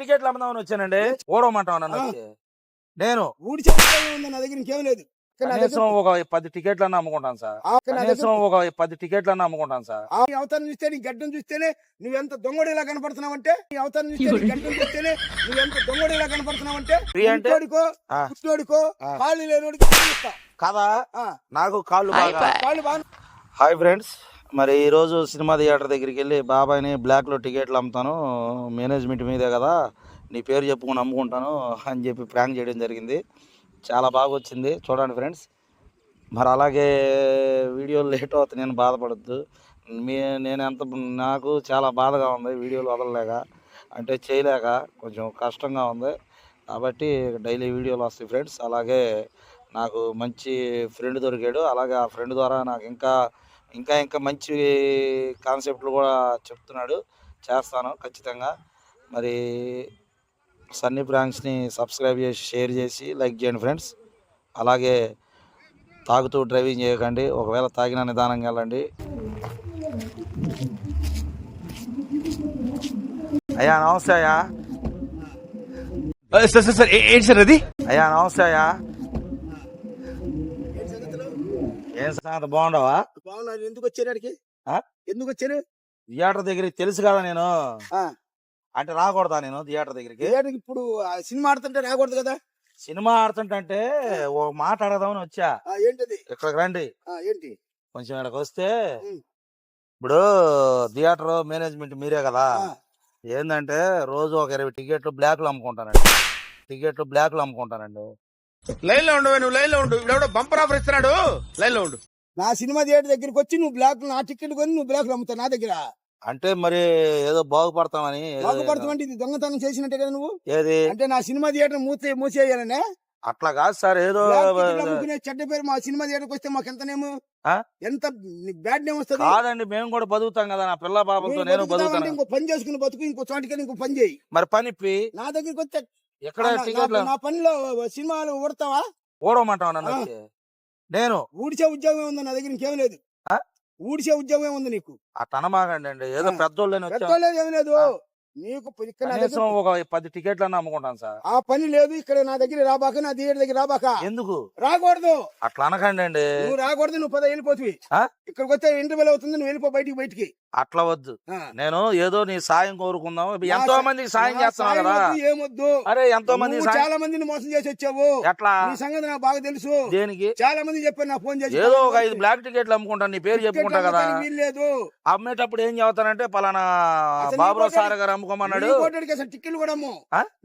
టికెట్లు అమ్ముదామని వచ్చానండి. ఓడమంటావు నన్ను. నేను ఊడి నా దగ్గర ఇంకేం లేదు. కనీసం ఒక పది టికెట్లు అన్న అమ్ముకుంటాను సార్. కనీసం ఒక పది టికెట్లు అన్న అమ్ముకుంటాను సార్. ఆ! నీ అవతారం చూస్తే నీ గడ్డం చూస్తేనే నువ్వెంత దొంగడిలా కనపడుతున్నావంటే నీ అవతారం చూస్తే నీ గడ్డం చూస్తేనే నువ్వెంత దొంగడిలా కనపడుతున్నావంటే ఫ్రీ అంటే. పుట్టోడికో. కాళ్ళు లేనోడికి. కదా? ఆ, నాకు కాళ్ళు బాగా. కాళ్ళు బాగా హాయ్ ఫ్రెండ్స్. మరి ఈరోజు సినిమా థియేటర్ దగ్గరికి వెళ్ళి బాబాయ్ని బ్లాక్లో టికెట్లు అమ్ముతాను మేనేజ్మెంట్ మీదే కదా నీ పేరు చెప్పుకొని అమ్ముకుంటాను అని చెప్పి ప్రాంక్ చేయడం జరిగింది. చాలా బాగా వచ్చింది. చూడండి ఫ్రెండ్స్. మరి అలాగే వీడియోలు లేట్ అవుతుంది నేను బాధపడద్దు. మీ నేను ఎంత నాకు చాలా బాధగా ఉంది వీడియోలు వదలలేక అంటే చేయలేక కొంచెం కష్టంగా ఉంది. కాబట్టి డైలీ వీడియోలు వస్తాయి ఫ్రెండ్స్. అలాగే నాకు మంచి ఫ్రెండ్ దొరికాడు. అలాగే ఆ ఫ్రెండ్ ద్వారా నాకు ఇంకా ఇంకా ఇంకా మంచి కాన్సెప్ట్లు కూడా చెప్తున్నాడు. చేస్తాను ఖచ్చితంగా. మరి సన్నీ ప్రాంక్స్ని సబ్స్క్రైబ్ చేసి షేర్ చేసి లైక్ చేయండి ఫ్రెండ్స్. అలాగే తాగుతూ డ్రైవింగ్ చేయకండి. ఒకవేళ తాగిన నిదానంగా వెళ్ళండి. అయ్యా నమస్తే అయ్యా. సార్ సార్ ఏంటి సార్ అది? అయ్యా నమస్తే అయ్యా. ఏం సంగతి బాగుండవా? బాగున్నారు ఎందుకు వచ్చారు ఆడికి? ఆ? ఎందుకు వచ్చారు? థియేటర్ దగ్గరికి తెలుసు కదా నేను. అంటే రాకూడదా నేను థియేటర్ దగ్గరికి? థియేటర్కి ఇప్పుడు సినిమా ఆడుతుంటే రాకూడదు కదా? సినిమా ఆడుతుంటే ఓ మాట అడగదామని వచ్చా. ఏంటది? ఇక్కడికి రండి. ఏంటి? కొంచెం ఇక్కడికి వస్తే. ఇప్పుడు థియేటర్ మేనేజ్మెంట్ మీరే కదా. ఏంటంటే రోజు ఒక ఇరవై టికెట్లు బ్లాక్లు అమ్ముకుంటానండి. టికెట్లు బ్లాక్లు అమ్ముకుంటానండి. లైన్లో ఉండు నువ్వు లైన్లో ఉండు. ఇప్పుడు బంపర్ ఆఫర్ ఇస్తున్నాడు. లైన్లో ఉండు. నా సినిమా థియేటర్ దగ్గరికి వచ్చి నువ్వు బ్లాక్ నా టికెట్ కొని నువ్వు బ్లాక్ అమ్ముతావు నా దగ్గర. అంటే మరి ఏదో బాగుపడతామని బాగుపడుతావంటే ఇది దొంగతనం చేసినట్టే కదా నువ్వు? ఏది? అంటే నా సినిమా థియేటర్ మూసే మూసేయాలనే? అట్లా కాదు సార్ ఏదో చెడ్డ పేరు మా సినిమా థియేటర్కి వస్తే మాకు ఎంత నేము? ఆ? ఎంత బ్యాడ్ నేమ్ వస్తుంది? కాదండి మేము కూడా బతుకుతాం కదా నా పిల్ల నువ్వు నేను బతుకుతాను. ఇంకో పని చేసుకుని బతుకు ఇంకో చోటికి ఇంకో పని చేయి. మరి పని నా దగ్గరికి వస్తే ఎక్కడ నా- టికెట్లు నా- నా పనిలో సినిమాలు ఊడతావా? నన్ను ఆ. వచ్చి? నేను ఊడిచే ఉద్యోగం ఉంది నా దగ్గర ఇంకేం లేదు? ఆ? ఊడిచే ఉద్యోగం ఉంది నీకు. అట్ట అనమాగండి అండి ఏదో ఆ. పెద్దోళ్ళని వచ్చా. పెద్దోళ్ళేది ఏం లేదు. ఆ. నీకు ఇక్కడ నా కనీసం దగ్గర ఒక పది టికెట్లు అన్న అమ్ముకుంటాను సార్. ఆ పని లేదు. ఇక్కడ నా దగ్గర రాబాక నా థియేటర్ దగ్గర రాబాక. ఎందుకు? రాకూడదు. అట్లా అనకండి అండి నువ్వు రాకూడదు. నువ్వు పద వెళ్ళిపోతుంది ఆ? ఇక్కడికి వస్తే ఇంటర్వెల్ అవుతుంది. నువ్వు వెళ్ళిపో బయటికి బయటికి. అట్లా వద్దు. నేను ఏదో నీ సాయం కోరుకుందాం ఎంతో మందికి సాయం చేస్తున్నావు కదా. వద్దు, ఏమొద్దు. అరే ఎంతో సాయం చాలా మందిని మోసం చేసి వచ్చావు. ఎట్లా? నీ సంగతి నాకు బాగా తెలుసు. దేనికి? చాలా మంది చెప్పారు నా ఫోన్ చేసి ఏదో ఒక ఐదు బ్లాక్ టికెట్లు అమ్ముకుంటాను నీ పేరు టికెట్లు చెప్పుకుంటా కదా. వీల్లేదు అమ్మేటప్పుడు ఏం చెబుతానంటే పలానా బాబురావు సార్ గారు అమ్ముకోమన్నాడు. టిక్కెట్లు కూడా అమ్ము?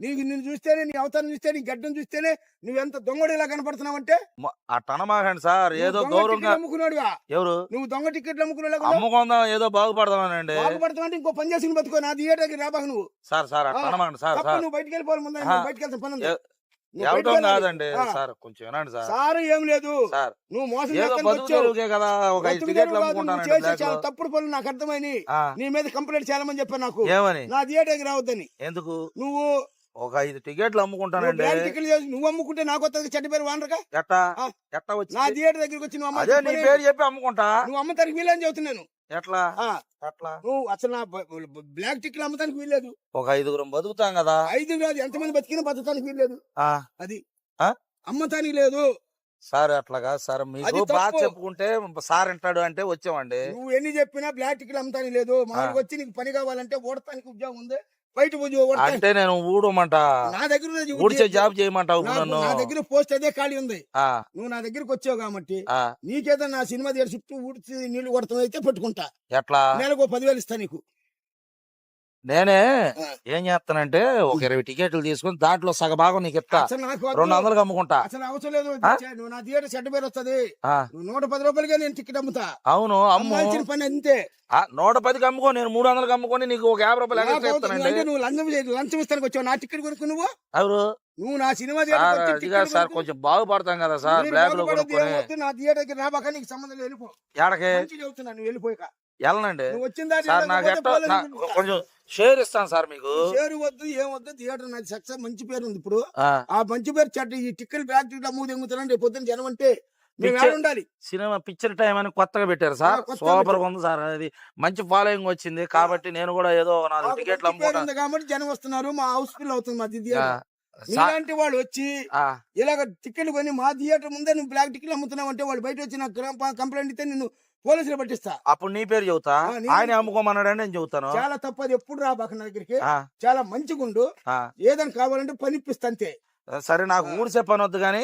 నీకు నిన్ను చూస్తేనే నీ అవతారం చూస్తే నీ గడ్డం చూస్తేనే నువ్వెంత దొంగడిలా కనపడుతున్నావంటే మ- అట్ట అనమాకండి సార్ ఏదో గౌరవంగా టిక్కెట్లు అమ్ముకున్నాడుగా. ఎవరు? నువ్వు దొంగ టికెట్లు అమ్ముకున్నాడు అమ్ముకుందాం ఏదో బాగుపడదామనండి. బాగుపడుతున్నావు ఇంకో పని చేసుకుని బతుకో. నా థియేటర్కి రాబాక నువ్వు. Sir sir అనమాకండి. సార్ నువ్వు బయటికి వెళ్ళిపోవాలి ముందు. బయటికి వెళ్తాను పని ఎవటం. కాదండి. సార్ కొంచెం వినండి సార్. సారు ఏం లేదు. సార్. నువ్వు మోసం బతుకు కదా ఒక టికెట్లు చేసే లో. తప్పుడు పనులు నాకు అర్థమైంది నీ మీద కంప్లైంట్ చేయాలని చెప్పాను నాకు. ఏమని? నా థియేటర్కి రావద్దని. ఎందుకు? నువ్వు ఒక ఐదు టికెట్లు అమ్ముకుంటానండి. నువ్వు అమ్ముకుంటే నాకు వస్తుంది చెడ్డ పేరు వానరగా ఎట్టా. ఎట్టా వచ్చి? నా థియేటర్ దగ్గరికి వచ్చి నువ్వు అదే నీ పేరు చెప్పి అమ్ముకుంటా? నువ్వు అమ్మతానికి వీలని చెబుతున్నాను. ఎట్లా? ఎట్లా? నువ్వు అసలు నా బ్లాక్ టికెట్లు అమ్మటానికి వీల్లేదు. ఒక ఐదుగురం బతుకుతాం కదా? ఐదు కాదు ఎంతమంది బతికినా బతకడానికి వీల్లేదు. అది. ఆ? అమ్మటానికి లేదు. సార్ అట్లాగా సార్. మీకు బాగా. చెప్పుకుంటే సార్ అంటాడు అంటే వచ్చామండి. నువ్వు ఎన్ని చెప్పినా బ్లాక్ టికెట్ అమ్మటానికి లేదు. మాకు వచ్చి నీకు పని కావాలంటే ఓడటానికి ఉద్యోగం ఉంది. బయట. అంటే నేను ఊడమంట. నా దగ్గర ఊడిచే. జాబ్ చేయమంటావు నన్ను. నా దగ్గర పోస్ట్ అదే ఖాళీ ఉంది. నువ్వు నా దగ్గరకు వచ్చావు కాబట్టి నీకేదో నా సినిమా దగ్గర చుట్టూ ఊడ్చి నీళ్ళు కొడతాం అయితే పెట్టుకుంటా. ఎట్లా? నెలకు పదివేలు ఇస్తా నీకు. నేనే. ఏం చేస్తానంటే ఒక ఇరవై టికెట్లు తీసుకుని దాంట్లో సగ భాగం నీకు ఇస్తా. రెండు వందలకు అమ్ముకుంటా. అసలు అవసరం లేదు? నువ్వు నా థియేటర్ చెడ్డ పేరు వస్తుంది. నూట పది రూపాయలకే నేను టికెట్ అమ్ముతా. అవును అమ్ము. అమ్మాల్సిన పని అంతే. ఆ, నూట పదికి అమ్ముకో నేను మూడు వందలకు అమ్ముకొని నీకు ఒక యాభై రూపాయలు ఎక్స్ట్రా అవసరం ఇస్తానండి నువ్వు లంచం చే- లంచం ఇస్తానికి వచ్చావు. నా టికెట్ కొనుక్కు నువ్వు. ఎవరు? నువ్వు నా సినిమా సార్ సార్ కొంచెం బాగుపడతాం కదా సార్ బ్లాక్లో కొనుక్కొని. నా థియేటర్కి రాబాక నీకు సంబంధం లేదు వెళ్ళిపో. ఏడకే మంచి చెబుతున్నా నువ్వు వెళ్ళిపోయాక. వెళ్ళనండి. సార్ నాకు. కొంచెం షేర్ ఇస్తాను సార్ మీకు. పేరు వద్దు ఏమొద్దు థియేటర్ నాది సక్సెస్ మంచి పేరు ఉంది ఇప్పుడు. ఆ, మంచి పేరు చెడ్డ ఈ టిక్కెట్ బ్లాక్ టికెట్ అమ్ము తెంగుతున్నాను రేపు పొద్దున్న జనం అంటే ఉండాలి సినిమా పిక్చర్ టైం అని కొత్తగా పెట్టారు సార్. సూపర్ ఉంది సార్. అది మంచి ఫాలోయింగ్ వచ్చింది. కాబట్టి నేను కూడా ఏదో మాకు టికెట్లు మంచి పేరు అమ్ముకుంటా ఉంది కాబట్టి జనం వస్తున్నారు. మా హౌస్ ఫుల్ అవుతుంది మా థియేటర్. మీలాంటి వాళ్ళు వచ్చి ఇలాగ టికెట్ కొని మా థియేటర్ ముందే నువ్వు బ్లాక్ టికెట్లు అమ్ముతున్నావు అంటే వాళ్ళు బయట వచ్చి నాకు కంప్లైంట్ ఇస్తే నిన్ను పోలీసులు పట్టిస్తా. అప్పుడు నీ పేరు చెబుతా? ఆయన అమ్ముకోమన్నాడని నేను చెబుతాను. చాలా తప్పది. ఎప్పుడు రా బాక నా దగ్గరికి చాలా మంచిగుండు. ఏదని కావాలంటే పని ఇప్పిస్తా అంతే సరే నాకు ఊరు చెప్పని వద్దు కానీ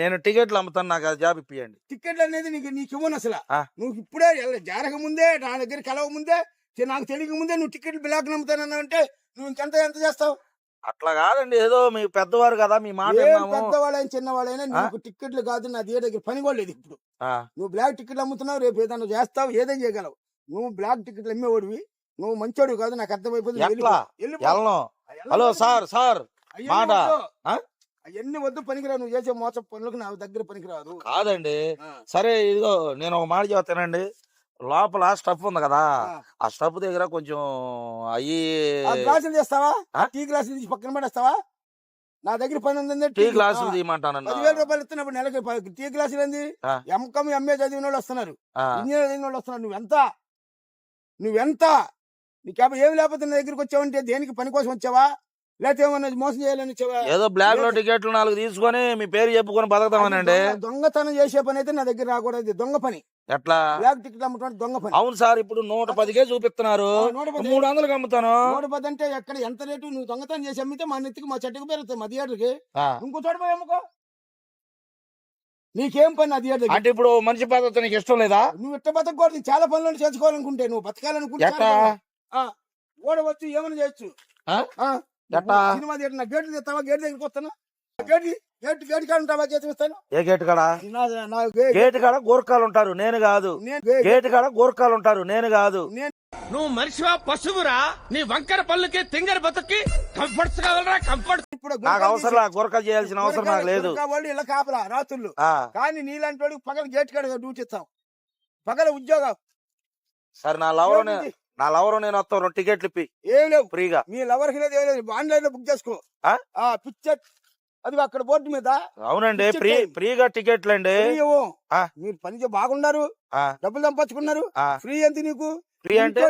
నేను టికెట్లు అమ్ముతాను నాకు అది జాబ్ ఇప్పియండి. టికెట్లు అనేది నీకు నీకు ఇవ్వను అసలు. నువ్వు ఇప్పుడే జరగ ముందే నా దగ్గర కలవ ముందే నాకు తెలియక ముందే నువ్వు టికెట్లు బ్లాక్ నమ్ముతానన్నా అంటే నువ్వు ఇంకెంత ఎంత చేస్తావు? అట్లా కాదండి. ఏదో మీ పెద్దవారు కదా మీ మాట పెద్దవాళ్ళైనా చిన్నవాళ్ళైనా నీకు టికెట్లు కాదు నా థియేటర్ దగ్గర పని కూడా లేదు ఇప్పుడు. నువ్వు బ్లాక్ టికెట్లు అమ్ముతున్నావు రేపు ఏదైనా చేస్తావు ఏదైనా చేయగలవు. నువ్వు బ్లాక్ టికెట్లు అమ్మేవాడివి. నువ్వు మంచోడివి కాదు నాకు వెళ్ళను హలో సార్ సార్ మాట. అవన్నీ వద్దు పనికిరావు. నువ్వు చేసే మోస పనులకు నా దగ్గర పనికిరాదు. కాదండి. సరే ఇదిగో నేను ఒక మాట చెప్తానండి. లోపల స్టఫ్ ఉంది కదా ఆ. స్టఫ్ దగ్గర కొంచెం అయ్యి గ్లాసులు చేస్తావా? టీ గ్లాసులు తీసి పక్కన పడేస్తావా నా దగ్గర పని ఉంది టీ గ్లాసులు తీయమంటానన్నా. పదివేల రూపాయలు ఇస్తున్నప్పుడు నెలకి టీ గ్లాసులు ఏంది. ఎంకమ్ ఎంఏ చదివిన వాళ్ళు వస్తున్నారు. ఇంజనీర్ చదివిన వాళ్ళు వస్తున్నారు. నువ్వెంత? నువ్వెంత? నీకు ఏమి లేకపోతే నా దగ్గరికి వచ్చావంటే దేనికి పని కోసం వచ్చావా? లేకపోతే ఏమన్నా మోసం చేయాలని ఏదో బ్లాక్లో. టికెట్లు నాలుగు తీసుకొని మీ పేరు చెప్పుకొని దొంగతనం చేసే పని అయితే నా దగ్గర రాకూడదు. దొంగ పని. ఎట్లా? బ్లాక్ టికెట్ అమ్మటం దొంగ పని. అవును సార్ ఇప్పుడు నూట పదికే చూపిస్తున్నారు. మూడు వందలకి అమ్ముతాను. నూట పది అంటే ఎక్కడ ఎంత రేటు? నువ్వు దొంగతనం చేసి అమ్మితే మా నెత్తికి మా చెట్టుకు పెరుగుతాయి మా థియేటర్కి. ఇంకో చోట పోయి అమ్ముకో. నీకేం పని థియేటర్ అంటే ఇప్పుడు మనిషి పద్ధతి నీకు ఇష్టం లేదా? నువ్వు ఇట్ట బతకూడదు నీ చాలా పనులు చేసుకోవాలనుకుంటే నువ్వు బతకాలనుకుంటే. ఆ, ఓడవచ్చు ఏమైనా చేయొచ్చు? సినిమా థియేటర్ నా తెస్తావా గేట్ దగ్గరికి వస్తాను గేట్ గేట్ కాడ ఉంటావా ఏ గేట్ కాడ? గేట్ కాడ గోర్ఖాలు ఉంటారు నేను కాదు. గేట్ కాడ గోర్ఖాలు ఉంటారు నేను కాదు. నువ్వు మనిషివా పశువురా? నీ వంకర పళ్ళుకి తింగర బతుక్కి కంఫర్ట్స్ కావాలరా? కంఫర్ట్ ఇప్పుడు నాకు అవసరం గోర్ఖాలు చేయాల్సిన అవసరం నాకు లేదు. వాళ్ళు ఇలా కాపలా రాత్రులు. ఆ. కానీ నీలాంటి వాడికి పగల గేట్ కాడ డ్యూటీ ఇస్తాం. పగల ఉద్యోగం. సరే నా లవర్? నా లవర్ నేను వస్తాను రెండు టికెట్లు ఇప్పి. ఏం లేవు. ఫ్రీగా. మీ లవర్కి లేదు. ఆన్లైన్లో బుక్ చేసుకో. ఆ? అది అక్కడ బోర్డు మీద అవునండి ఫ్రీ. ఫ్రీగా టికెట్లు అండి. మీరు పని బాగున్నారు డబ్బులు సంపాదించుకున్నారు. ఫ్రీ ఎంత నీకు? ఫ్రీ అంటే?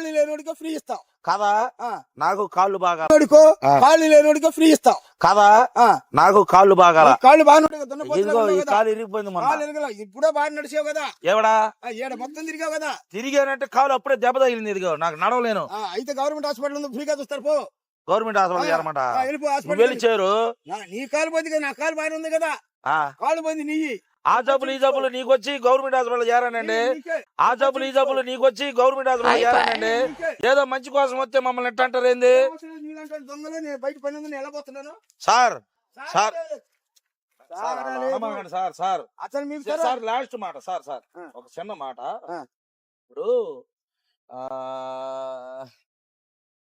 లేనోడికో ఫ్రీ ఇస్తాం. కదా? ఆ. నాకు కాళ్ళు బాగా లేనోడికో ఫ్రీ ఇస్తాం. కదా? ఆ. నాకు కాళ్ళు బాగా కాళ్ళు బాగా. కాలు ఇరిగిపోయింది కాళ్ళు ఇప్పుడే బాగా నడిచావు కదా. ఎవడా? ఏడ మొత్తం తిరిగావు కదా. తిరిగానంటే కాలు అప్పుడే దెబ్బ తగిలింది ఇదిగో. నాకు నడవలేను. అయితే గవర్నమెంట్ హాస్పిటల్ ఉంది ఫ్రీగా చూస్తారు పో. Government hospital చేరమాట? హాస్పిటల్ వెళ్ళి చేరు. నా- నీ కాలు పోయింది కదా నా కాలు బాగానే ఉంది కదా. ఆ, కాలు పోయింది నీ ఆ జబ్బులు ఈ జబ్బులు నీకొచ్చి గవర్నమెంట్ హాస్పిటల్ చేరానండి. ఆ జబ్బులు ఈ జబ్బులు నీకొచ్చి గవర్నమెంట్ హాస్పిటల్ చేరానండి. ఏదో మంచి కోసం వస్తే మమ్మల్ని ఎట్ట అంటారు ఏంది నీలాంటి దొంగలు నేను బయట పని ఉంది నేను ఎలా పోతున్నాను? Sir sir. Sir. Sir sir sir అతను మీకు సార్, సార్. లాస్ట్ మాట సార్ సార్. ఒక చిన్న మాట. ఇప్పుడు ఆ,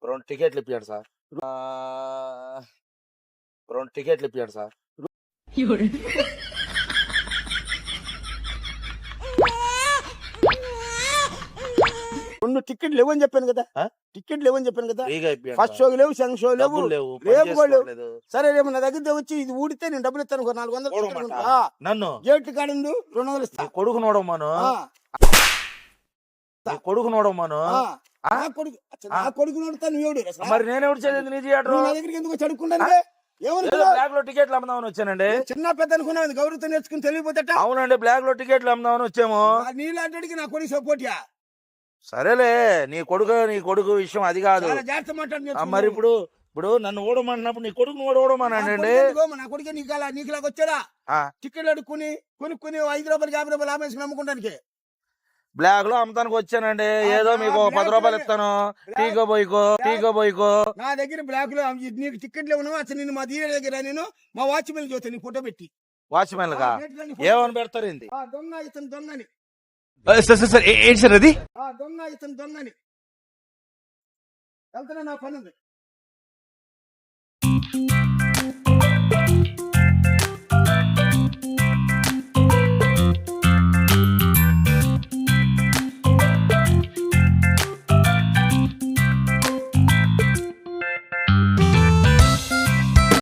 రెండు టికెట్లు ఇప్పాడు సార్. రెండు టికెట్లు ఇప్పాడు సార్. రెండు టికెట్ లేవని చెప్పాను కదా. ఆ? టికెట్ లేవని చెప్పాను కదా. ఫస్ట్. షో లేవు సెకండ్ షో లేవు. లేవు లేవు. సరే రేపు నా దగ్గర వచ్చి ఇది ఊడితే నేను డబ్బులు ఇస్తాను నాలుగు వందలు నన్ను? గేట్ కాడిండు రెండు వందలు ఇస్తా. నీ కొడుకు నోడమ్మను కొడుకు నోడమ్మను? నా కొడుకు నా మరి నేనెవడు చేసేది? నీ థియేటర్ నువ్వు నా దగ్గరికి ఎందుకు వచ్చి అడుక్కుంటాను బ్లాక్లో టికెట్లు అమ్ముదామని వచ్చానండి. చిన్న పెద్ద అనుకున్నావు గౌరవతో నేర్చుకుని తెలియపోతేట అవునండి బ్లాక్లో టికెట్లు అమ్ముదామని వచ్చాము. నీలాంటికి నా కొడుకు సపోర్ట్యా సరేలే నీ కొడుకు నీ కొడుకు విషయం అది కాదు. మరి ఇప్పుడు ఇప్పుడు నన్ను ఓడమన్నప్పుడు నీ కొడుకుని కూడా ఓడమన్నానండి. నా కొడుకు నీకు నీకులాగా వచ్చాడా. టికెట్లు అడుక్కుని కొనుక్కుని ఐదు రూపాయలు యాభై రూపాయలు ఆమెసుకుని అమ్ముకుంటానికి బ్లాక్లో అమ్మతానికి వచ్చానండి. ఏదో మీకు పది రూపాయలు. ఇస్తాను. టీకో బోయ్కో టీకో బోయ్కో నా దగ్గర బ్లాక్లో నీకు టికెట్లు ఇవ్వను అసలు నేను మా దీని దగ్గర నేను. మా వాచ్మెన్ చూస్తాను నీ ఫోటో పెట్టి. వాచ్మెన్గా ఏమని పెడతారు ఏంది? ఆ, దొంగ ఇతను దొంగని. సార్ సార్ సార్ ఏంటి సార్ అది? ఆ దొంగ ఇతను దొంగని. వెళ్తున్నా నా పని ఉంది